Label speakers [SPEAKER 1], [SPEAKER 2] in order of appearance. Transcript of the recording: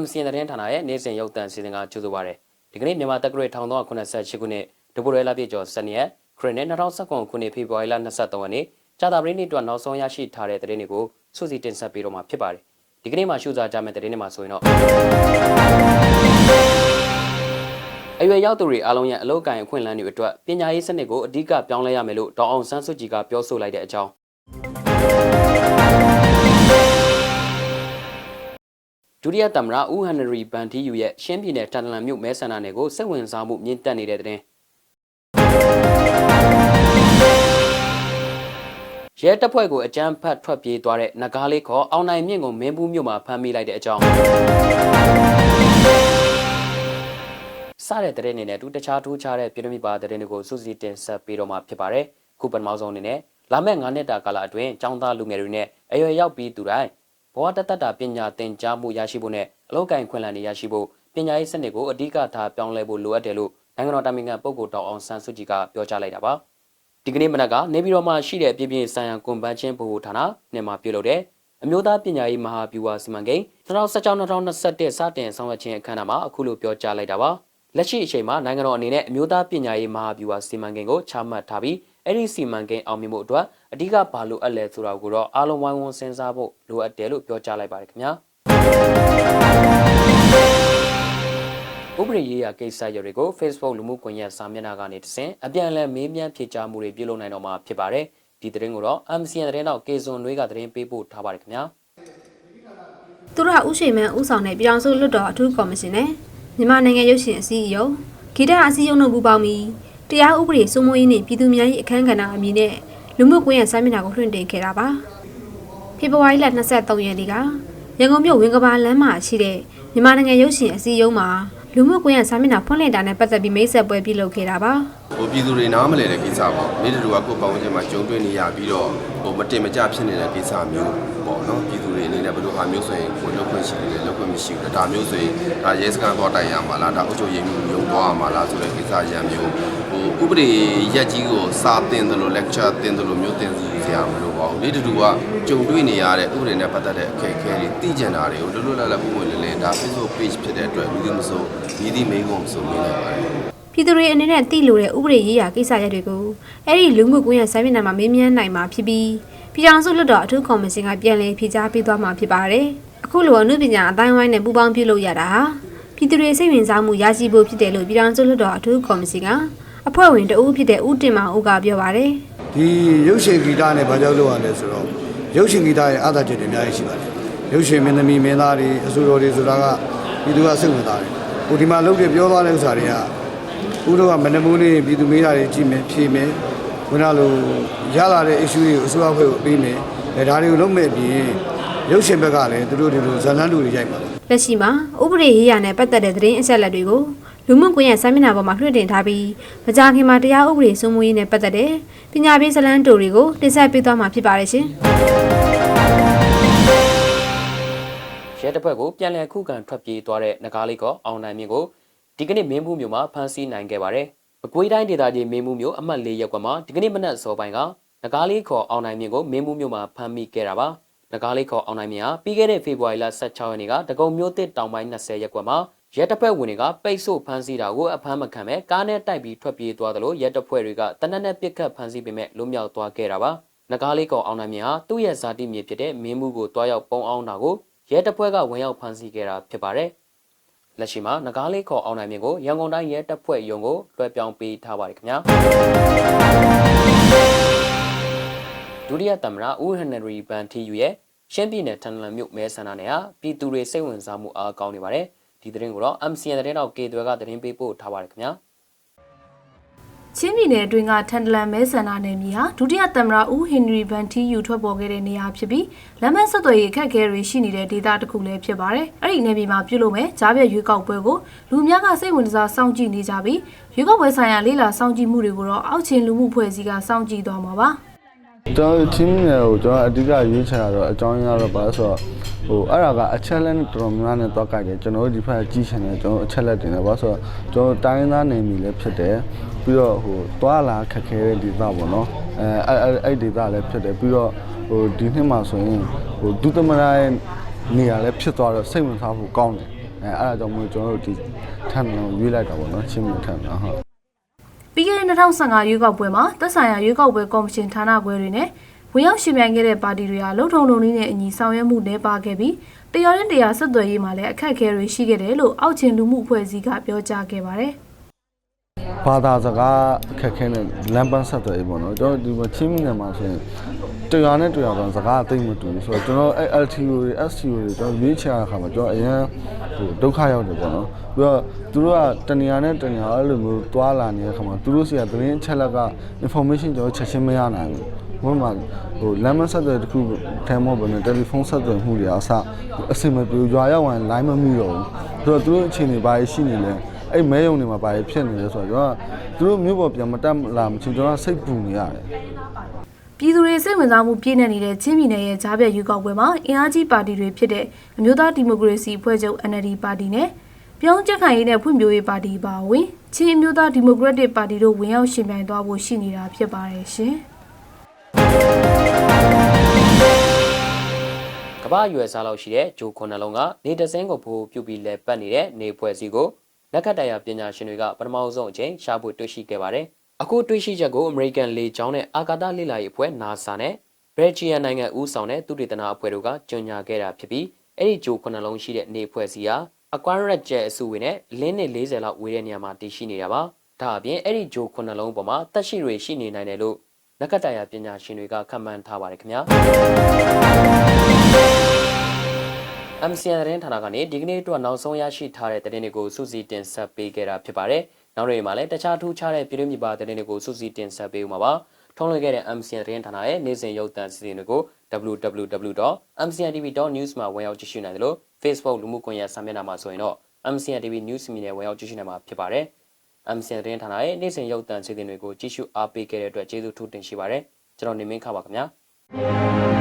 [SPEAKER 1] MCN သတင်းဌာနရဲ့နေ့စဉ်ရုပ်သံစီစဉ်ကကြိုဆိုပါရစေ။ဒီကနေ့မြန်မာတက္ကရာ1388ခုနှစ်ဒဘိုရဲလာပြည့်ကျော်7ရက်ခရစ်နှစ်2019ခုနှစ်ဖေဖော်ဝါရီလ23ရက်နေ့ကြာသပတေးနေ့အတွက်နောက်ဆုံးရရှိထားတဲ့သတင်းတွေကိုစုစည်းတင်ဆက်ပေးတော့မှာဖြစ်ပါတယ်။ဒီကနေ့မှာရှုစားကြမယ့်သတင်းတွေမှာဆိုရင်တော့အရွယ်ရောက်သူတွေအားလုံးရဲ့အလုပ်ကိုင်အခွင့်အလမ်းတွေအတွက်ပညာရေးစနစ်ကိုအဓိကပြောင်းလဲရမယ်လို့ဒေါအောင်ဆန်းစုကြည်ကပြောဆိုလိုက်တဲ့အကြောင်း ဒုတိယသမ္မတဦးဟန်နရီဘန်တီယူရဲ့ရှင်းပြည်နယ်တန်တလန်မြို့မဲဆန္ဒနယ်ကိုစိတ်ဝင်စားမှုမြင့်တက်နေတဲ့တဲ့ရဲတပ်ဖွဲ့ကိုအကြမ်းဖက်ထွက်ပြေးသွားတဲ့နဂါးလေးခေါ်အောင်နိုင်မြင့်ကိုမင်းဘူးမြို့မှာဖမ်းမိလိုက်တဲ့အကြောင်းစတဲ့တဲ့အနေနဲ့တူတခြားထူးခြားတဲ့ပြည်သူမိပါတဲ့တွေကိုစုစည်းတင်ဆက်ပေးတော့မှာဖြစ်ပါတယ်ခုပထမဆုံးအနေနဲ့လာမယ့်9နှစ်တာကာလအတွင်းចောင်းသားလူငယ်တွေနဲ့အရွယ်ရောက်ပြီးသူတိုင်း ဘဝတတတာပညာသင်ကြားမှုရရှိဖို့နဲ့အလောက်ကိုင်ခွင့်လန်းတွေရရှိဖို့ပညာရေးစနစ်ကိုအဓိကထားပြောင်းလဲဖို့လိုအပ်တယ်လို့နိုင်ငံတော်တာမင်ခံပုဂ္ဂိုလ်တောင်အောင်ဆန်းစုကြည်ကပြောကြားလိုက်တာပါဒီကနေ့မနက်ကနေပြည်တော်မှာရှိတဲ့ပြည်ပြင်းဆိုင်ရာကွန်ဗန်ချင်းဗဟိုဌာနနဲ့မှာပြုလုပ်တဲ့အမျိုးသားပညာရေးမဟာဗျူဟာစီမံကိန်း2016-2021စတင်ဆောင်ရွက်ခြင်းအခမ်းအနားမှာအခုလိုပြောကြားလိုက်တာပါ လက်ရှိအချိန်မှာနိုင်ငံတော်အနေနဲ့အမျိုးသားပညာရေးမဟာဗျူဟာစီမံကိန်းကိုချမှတ်ထားပြီးအဲ့ဒီစီမံကိန်းအောင်မြင်မှုအတွက်အဓိကဘာလို့အပ်လဲဆိုတာကိုတော့အားလုံးဝိုင်းဝန်းစဉ်းစားဖို့လိုအပ်တယ်လို့ပြောကြားလိုက်ပါတယ်ခင်ဗျာဥပဒေရေးရာကိစ္စရပ်တွေကို Facebook လူမှုကွန်ရက်စာမျက်နှာကနေတဆင့်အပြန်အလှန်မေးမြန်းဖြေကြားမှုတွေပြုလုပ်နိုင်တော့မှာဖြစ်ပါတယ်ဒီသတင်းကိုတော့ MCN သတင်းတော့ကေဇွန်နွေးကသတင်းပေးပို့ထားပါတယ်ခင်ဗျာ
[SPEAKER 2] သူတို့ကဥရှိမန်းဥဆောင်တဲ့ပြည်အောင်စုလွတ်တော်အထူးကော်မရှင်နဲ့ မြန်မာနိုင်ငံရုပ်ရှင်အစည်းအရုံးဂီတအစည်းအရုံးတို့ပူးပေါင်းပြီးတရားဥပဒေစိုးမိုးရေးနှင့်ပြည်သူများ၏အခမ်းကဏ္ဍအမည်နဲ့လူမှုကွန်ရက်စာမျက်နှာကိုလွှင့်တင်ခဲ့တာပါဖေဖော်ဝါရီလ23ရက်နေ့ကရန်ကုန်မြို့ဝင်းကဘာလမ်းမှာရှိတဲ့မြန်မာနိုင်ငံရုပ်ရှင်အစည်းအရုံးမှာ လူမှုကွန်ရက်စာမျက်နှာဖွင့်လှစ်တာနဲ့ပတ်သက်ပြီးမိတ်ဆက်ပွဲပြုလုပ်ခဲ့တာပါ
[SPEAKER 3] ဟိုပြည်သူတွေနားမလည်တဲ့ကိစ္စပေါ့မိတူတူကကိုယ်ပေါင်းချင်းမှာကြုံတွေ့နေရပြီးတော့ဟိုမတင်မကြဖြစ်နေတဲ့ကိစ္စမျိုးပေါ့နော်ပြည်သူတွေအနေနဲ့ဘယ်လိုဟာမျိုးဆိုရင်ကိုလောက်ခွင့်ရှိတယ်လောက်ခွင့်မရှိဘူးဒါမျိုးဆိုရင်ဒါရဲစခန်းသွားတိုင်ရမှာလားဒါအုပ်ချုပ်ရေးမှုမျိုးသွားရမှာလားဆိုတဲ့ကိစ္စရံမျိုးဟို ဥပဒေရက်ကြီးကိုစာသင်တယ်လို့ lecture သင်တယ်လို့မျိုးသင်စရာမလိုပါဘူးမိတူတူကကြုံတွေ့နေရတဲ့ဥပဒေနဲ့ပတ်သက်တဲ့အခက်အခဲတွေသိကျင်တာတွေကိုလွတ်လွတ်လပ်လပ်ပုံမှန်လေးလေးဒါ Facebook page ဖြစ်တဲ့အတွက်လူတွေမစိုးဒီဒီမိကုံမစိုးနေနိုင်ပါတယ်
[SPEAKER 2] ပြည်သူတွေအနေနဲ့သိလို့တဲ့ဥပဒေရေးရာကိစ္စရပ်တွေကိုအဲ့ဒီလူမှုကွန်ရက်စာမျက်နှာမှာမေးမြန်းနိုင်မှာဖြစ်ပြီးပြည်အောင်စုလွတ်တော်အထူးကော်မရှင်ကပြန်လည်ဖြေကြားပေးသွားမှာဖြစ်ပါတယ်။အခုလိုအမှုပညာအတိုင်းဝိုင်းနဲ့ပူးပေါင်းပြုလုပ်ရတာဟာပြည်သူတွေစိတ်ဝင်စားမှုရရှိဖို့ဖြစ်တယ်လို့ပြည်အောင်စုလွတ်တော်အထူးကော်မရှင်က အဖွဲ့ဝင်တဦးဖြစ်တဲ့ဦးတင်မောင်ဦးကပြောပါတယ်
[SPEAKER 4] ဒီရုပ်ရှင်ဂီတနဲ့ဘာကြောင့်လုပ်ရလဲဆိုတော့ရုပ်ရှင်ဂီတရဲ့အားသာချက်တွေအများကြီးရှိပါတယ်ရုပ်ရှင်မင်းသမီးမင်းသားတွေအဆိုတော်တွေဆိုတာကပြည်သူကစိတ်ဝင်စားတယ်ဟိုဒီမှာလုပ်တဲ့ပြောသွားတဲ့ဥစ္စာတွေကဦးတို့ကမနမိုးလေးပြည်သူမေးတာတွေကြည့်မယ်ဖြေမယ်ခုနလိုရလာတဲ့ issue တွေကိုအစိုးရဖွဲ့ကိုပေးမယ်အဲဒါတွေကိုလုပ်မဲ့အပြင်ရုပ်ရှင်ဘက်ကလည်းသူတို့ဒီလိုဇာတ်လမ်းတူတွေရိုက်ပါတယ်။
[SPEAKER 2] လက်ရှိမှာဥပဒေရေးရာနဲ့ပတ်သက်တဲ့သတင်းအချက်အလက်တွေကို လူမှုကွန်ရက်စာမျက်နှာပေါ်မှာလွှင့်တင်ထားပြီးမကြာခင်မှာတရားဥပဒေစိုးမိုးရေးနဲ့ပတ်သက်တဲ့ပညာပေးဇာတ်လမ်းတူတွေကိုတင်ဆက်ပေးသွားမှာဖြစ်ပါတယ်ရှင်။
[SPEAKER 1] ရဲတပ်ဖွဲ့ကိုပြန်လည်ခုခံထွက်ပြေးသွားတဲ့နဂါးလေးကအောင်နိုင်မြင့်ကိုဒီကနေ့မင်းဘူးမြို့မှာဖမ်းဆီးနိုင်ခဲ့ပါတယ်။အကွေးတိုင်းဒေသကြီးမင်းဘူးမြို့အမှတ်၄ရပ်ကွက်မှာဒီကနေ့မနက်စောပိုင်းကနဂါးလေးခေါ်အောင်နိုင်မြင့်ကိုမင်းဘူးမြို့မှာဖမ်းမိခဲ့တာပါ။နဂါးလေးခေါ်အောင်နိုင်မြင့်ဟာပြီးခဲ့တဲ့ဖေဖော်ဝါရီလ16ရက်နေ့ကတကုံမြို့တစ်တောင်ပိုင်း20ရပ်ကွက်မှာ ရဲတပ်ဖွဲ့ဝင်တွေကပိတ်ဆို့ဖမ်းဆီးတာကိုအဖမ်းမခံပဲကားနဲ့တိုက်ပြီးထွက်ပြေးသွားတယ်လို့ရဲတပ်ဖွဲ့တွေကတနက်နဲ့ပစ်ခတ်ဖမ်းဆီးပေမဲ့လွတ်မြောက်သွားခဲ့တာပါ။နဂါးလေးကောင်အောင်နိုင်မြင့်ဟာသူ့ရဲ့ဇာတိမြေဖြစ်တဲ့မင်းမှုကိုတွားရောက်ပုံအောင်တာကိုရဲတပ်ဖွဲ့ကဝင်ရောက်ဖမ်းဆီးခဲ့တာဖြစ်ပါတယ်။လက်ရှိမှာနဂါးလေးခေါ်အောင်နိုင်မြင့်ကိုရန်ကုန်တိုင်းရဲတပ်ဖွဲ့ရုံးကိုလွှဲပြောင်းပေးထားပါတယ်ခင်ဗျာ။ဒုတိယသမ္မတဦးဟန်နရီဘန်တီယူရဲ့ရှမ်းပြည်နယ်ထန်လန်မြို့မဲဆန္ဒနယ်ဟာပြည်သူတွေစိတ်ဝင်စားမှုအားကောင်းနေပါတယ်။ ဒီသတင်းကိုတော့ MCN သတင်းတော့ကေသွဲကသတင်းပေးပို့ထားပါတယ်ခင်ဗျာ။
[SPEAKER 5] ချင်းပြည်နယ်အတွင်းကထန်တလန်မဲဆန္ဒနယ်မြေဟာဒုတိယသမ္မတဦးဟင်နရီဗန်တီယူထွက်ပေါ်ခဲ့တဲ့နေရာဖြစ်ပြီးလမ်းမဆက်သွယ်ရေးအခက်အခဲတွေရှိနေတဲ့ဒေသတစ်ခုလည်းဖြစ်ပါတယ်။အဲ့ဒီနယ်မြေမှာပြုလုပ်မဲ့ကြားပြတ်ရွေးကောက်ပွဲကိုလူများကစိတ်ဝင်စားစောင့်ကြည့်နေကြပြီးရွေးကောက်ပွဲဆိုင်ရာလေးလာစောင့်ကြည့်မှုတွေကိုတော့အောက်ခြေလူမှုဖွဲ့စည်းကစောင့်ကြည့်သွားမှာပါ။
[SPEAKER 6] ကျွန်တော်ချင်းနယ်ကိုကျွန်တော်အဓိကရွေးချယ်တာတော့အကြောင်းရင်းကတော့ဘာလဲဆိုတော့ ဟိုအဲ့ဒါကအချက်လက်တော်တော်များများနဲ့တော့ကြိုက်တယ်ကျွန်တော်တို့ဒီဖက်ကြည့်ချင်တယ်ကျွန်တော်အချက်လက်တင်တယ်ဘာလို့ဆိုတော့ကျွန်တော်တိုင်းသားနယ်မြေလည်းဖြစ်တယ်ပြီးတော့ဟိုတွာလာခက်ခဲတဲ့ဒေသပေါ့နော်အဲအဲ့အဲ့ဒေသလည်းဖြစ်တယ်ပြီးတော့ဟိုဒီနှစ်မှာဆိုရင်ဟိုဒုသမရရဲ့နေရာလည်းဖြစ်သွားတော့စိတ်ဝင်စားဖို့ကောင်းတယ်အဲအဲ့ဒါကြောင့်မို့ကျွန်တော်တို့ဒီထန်လုံးရွေးလိုက်တာပေါ့နော်ချင်းမြထန်နော်ဟုတ်
[SPEAKER 5] ပြီးခဲ့တဲ့2015ရွေးကောက်ပွဲမှာသက်ဆိုင်ရာရွေးကောက်ပွဲကော်မရှင်ဌာနခွဲတွေနဲ့ ဝင်ရောက်ရှင်ပြိုင်ခဲ့တဲ့ပါတီတွေဟာလုံထုံလုံနည်းနဲ့အညီဆောင်ရွက်မှုနှဲပါခဲ့ပြီးတရားရင်တရားဆက်သွယ်ရေးမှာလည်းအခက်အခဲတွေရှိခဲ့တယ်လို့အောက်ချင်လူမှုအဖွဲ့အစည်းကပြောကြားခဲ့ပါတယ်။
[SPEAKER 6] ဘာသာစကားအခက်ခဲနဲ့လမ်းပန်းဆက်သွယ်ရေးပေါ့နော်ကျွန်တော်ဒီမှာချင်းမြနယ်မှာဆိုရင်တရားနဲ့တရားတော့စကားအသိမ့်မတူဘူးဆိုတော့ကျွန်တော်အဲ LTO တွေ STO တွေကျွန်တော်ရွေးချယ်ရတဲ့အခါမှာကျွန်တော်အရင်ဟိုဒုက္ခရောက်တယ်ပေါ့နော်ပြီးတော့သူတို့ကတနေရာနဲ့တနေရာအဲ့လိုမျိုးတွာလာနေတဲ့အခါမှာသူတို့စီကသတင်းအချက်လက်က information ကျွန်တော်ချက်ချင်းမရနိုင်ဘူး ဘုမှာဟိုလမ်းမဆက်သွယ်တစ်ခုထဲမဟုတ်ဘဲနဲ့တယ်လီဖုန်းဆက်သွယ်မှုတွေအစအစင်မပြေရွာရောက်ရင် line မမိတော့ဘူးဆိုတော့သူတို့အခြေအနေဘာရှိနေလဲအဲ့မဲယုံတွေမှာဘာဖြစ်နေလဲဆိုတော့ကျွန်တော်ကသူတို့မျိုးပေါ်ပြန်မတက်လာမချင်းကျွန်တော်ကစိတ်ပူနေရတယ်
[SPEAKER 5] ပြည်သူတွေစိတ်ဝင်စားမှုပြည့်နေနေတဲ့ချင်းပြည်နယ်ရဲ့ကြားပြတ်ရွေးကောက်ပွဲမှာအင်အားကြီးပါတီတွေဖြစ်တဲ့အမျိုးသားဒီမိုကရေစီအဖွဲ့ချုပ် NLD ပါတီနဲ့ပြောင်းကျက်ခိုင်ရေးနဲ့ဖွံ့ဖြိုးရေးပါတီပါဝင်ချင်းအမျိုးသားဒီမိုကရက်တစ်ပါတီတို့ဝင်ရောက်ရှင်ပြိုင်သွားဖို့ရှိနေတာဖြစ်ပါတယ်ရှင်။
[SPEAKER 1] ကမ္ဘာရွယ်စားလောက်ရှိတဲ့ဂျိုခွန်နှလုံးကနေတစင်းကိုဖိုးပြုတ်ပြီးလဲပတ်နေတဲ့နေဖွဲ့စည်းကိုလက်ခတ်တရားပညာရှင်တွေကပထမဆုံးအချိန်ရှာဖွေတွေ့ရှိခဲ့ပါတယ်။အခုတွေ့ရှိချက်ကိုအမေရိကန်လေကြောင်းနဲ့အာကာသလေ့လာရေးအဖွဲ့ NASA နဲ့ဘယ်ဂျီယန်နိုင်ငံဦးဆောင်တဲ့သုတေသနအဖွဲ့တို့ကကြေညာခဲ့တာဖြစ်ပြီးအဲ့ဒီဂျိုခွန်နှလုံးရှိတဲ့နေဖွဲ့စည်းဟာအကွာရက်ကျဲအစုဝင်နဲ့လင်းနဲ့40လောက်ဝေးတဲ့နေရာမှာတည်ရှိနေတာပါ။ဒါအပြင်အဲ့ဒီဂျိုခွန်နှလုံးပေါ်မှာတက်ရှိတွေရှိနေနိုင်တယ်လို့ နက္ခတ္တရာပညာရှင်တွေကခန့်မှန်းထားပါတယ်ခင်ဗျာ။ MCN သတင်းဌာနကနေဒီကနေ့အတွက်နောက်ဆုံးရရှိထားတဲ့သတင်းတွေကိုစုစည်းတင်ဆက်ပေးခဲ့တာဖြစ်ပါတယ်။နောက်တွေမှာလည်းတခြားထူးခြားတဲ့ပြည်တွင်းပြည်ပသတင်းတွေကိုစုစည်းတင်ဆက်ပေးဦးမှာပါ။ထုံးလွှင့်ခဲ့တဲ့ MCN သတင်းဌာနရဲ့နေ့စဉ်ရုပ်သံစီစဉ်တွေကို www.mcntv.news မှာဝင်ရောက်ကြည့်ရှုနိုင်တယ်လို့ Facebook လူမှုကွန်ရက်စာမျက်နှာမှာဆိုရင်တော့ MCN TV News မြင်နဲ့ဝင်ရောက်ကြည့်ရှုနိုင်မှာဖြစ်ပါတယ်။ MCN သတင်းဌာနရဲ့နေ့စဉ်ရုပ်သံစီစဉ်တွေကိုကြည့်ရှုအားပေးခဲ့တဲ့အတွက်ကျေးဇူးထူးတင်ရှိပါတယ်။ကျွန်တော်နေမင်းခါပါခင်ဗျာ။